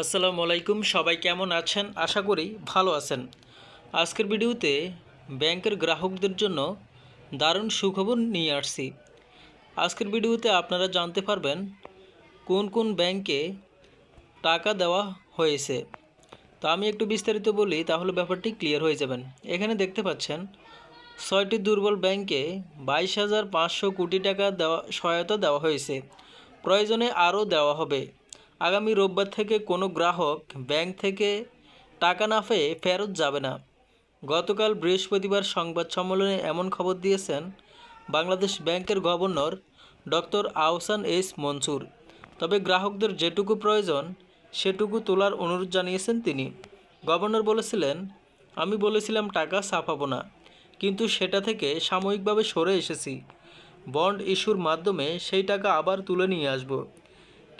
আসসালামু আলাইকুম, সবাই কেমন আছেন? আশা করি ভালো আছেন। আজকের ভিডিওতে ব্যাংকের গ্রাহকদের জন্য দারুণ সুখবর নিয়ে আসছি। আজকের ভিডিওতে আপনারা জানতে পারবেন কোন কোন ব্যাংকে টাকা দেওয়া হয়েছে। তো আমি একটু বিস্তারিত বলি, তাহলে ব্যাপারটি ক্লিয়ার হয়ে যাবেন। এখানে দেখতে পাচ্ছেন, ছয়টি দুর্বল ব্যাংকে বাইশ হাজার পাঁচশো কোটি টাকা দেওয়া, সহায়তা দেওয়া হয়েছে। প্রয়োজনে আরও দেওয়া হবে। আগামী রোববার থেকে কোনো গ্রাহক ব্যাংক থেকে টাকা না পেয়ে ফেরত যাবে না। গতকাল বৃহস্পতিবার সংবাদ সম্মেলনে এমন খবর দিয়েছেন বাংলাদেশ ব্যাংকের governor doctor Ahsan S Mansur. তবে গ্রাহকদের যেটুকু প্রয়োজন, সেটুকু তোলার অনুরোধ জানিয়েছেন তিনি। গভর্নর বলেছিলেন, আমি বলেছিলাম টাকা ছাপাবো না, কিন্তু সেটা থেকে সাময়িকভাবে সরে এসেছি। বন্ড ইস্যুর মাধ্যমে সেই টাকা আবার তুলে নিয়ে আসব।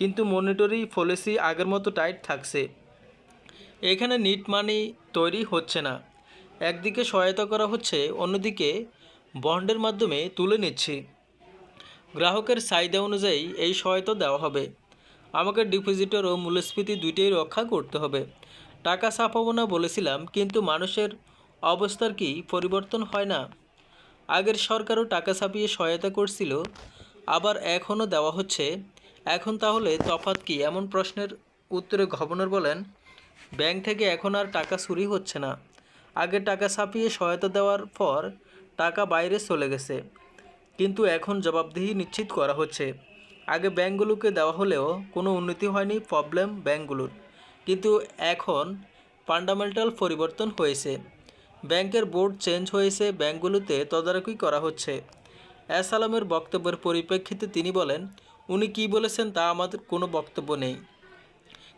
কিন্তু মনিটরি পলিসি আগের মতো টাইট থাকছে। এখানে নিট মানি তৈরি হচ্ছে না। একদিকে সহায়তা করা হচ্ছে, অন্যদিকে বন্ডের মাধ্যমে তুলে নিচ্ছি। গ্রাহকের চাহিদা অনুযায়ী এই সহায়তা দেওয়া হবে। আমাকে ডিপোজিটর ও মূল্যস্ফীতি দুইটাই রক্ষা করতে হবে। টাকা ছাপাবো না বলেছিলাম, কিন্তু মানুষের অবস্থার কি পরিবর্তন হয় না? আগের সরকারও টাকা ছাপিয়ে সহায়তা করছিল, আবার এখনও দেওয়া হচ্ছে। এখন তাহলে তফাৎ কি? এমন প্রশ্নের উত্তরে গভর্নর বলেন, ব্যাংক থেকে এখন আর টাকা চুরি হচ্ছে না। আগে টাকা ছাপিয়ে সহায়তা দেওয়ার পর টাকা বাইরে চলে গেছে। কিন্তু এখন জবাবদিহি নিশ্চিত করা হচ্ছে। আগে ব্যাংকগুলোকে দেওয়া হলেও কোনো উন্নতি হয়নি প্রবলেম ব্যাংকগুলোর। কিন্তু এখন ফান্ডামেন্টাল পরিবর্তন হয়েছে। ব্যাংকের বোর্ড চেঞ্জ হয়েছে, ব্যাংকগুলোতে তদারকি করা হচ্ছে। এস আলমের বক্তব্যের পরিপ্রেক্ষিতে তিনি বলেন উনি কী বলেছেন তা আমাদের কোনো বক্তব্য নেই।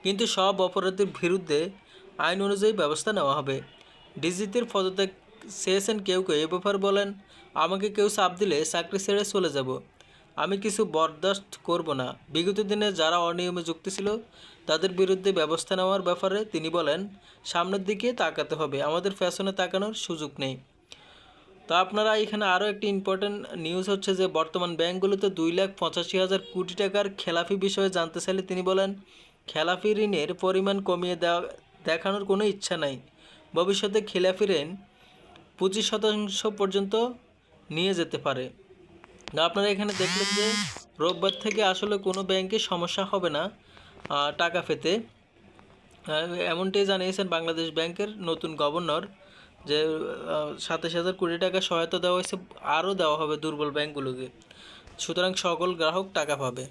কিন্তু সব অপরাধের বিরুদ্ধে আইন অনুযায়ী ব্যবস্থা নেওয়া হবে। ডিজিতের পদত্যাগ চেয়েছেন কেউ কেউ। এ ব্যাপার বলেন, আমাকে কেউ চাপ দিলে চাকরি ছেড়ে চলে যাব। আমি কিছু বরদাস্ত করব না। বিগত দিনে যারা অনিয়মে যুক্ত ছিল, তাদের বিরুদ্ধে ব্যবস্থা নেওয়ার ব্যাপারে তিনি বলেন, সামনের দিকে তাকাতে হবে। আমাদের ফ্যাশনে তাকানোর সুযোগ নেই। তো আপনারা এখানে আরও একটি ইম্পর্টেন্ট নিউজ হচ্ছে যে বর্তমান ব্যাংকগুলোতে দুই লাখ পঁচাশি হাজার কোটি টাকার খেলাফি বিষয়ে জানতে চাইলে তিনি বলেন, খেলাফি ঋণের পরিমাণ কমিয়ে দেওয়া, দেখানোর কোনো ইচ্ছা নাই। ভবিষ্যতে খেলাফি ঋণ পঁচিশ শতাংশ পর্যন্ত নিয়ে যেতে পারে। আপনারা এখানে দেখলেন যে রোববার থেকে আসলে কোনো ব্যাংকে সমস্যা হবে না টাকা পেতে। এমনটাই জানিয়েছেন বাংলাদেশ ব্যাংকের নতুন গভর্নর। যে সাতাশ হাজার কোটি টাকা সহায়তা দেওয়া হয়েছে, আরও দেওয়া হবে দুর্বল ব্যাংকগুলোকে। সুতরাং সকল গ্রাহক টাকা পাবে।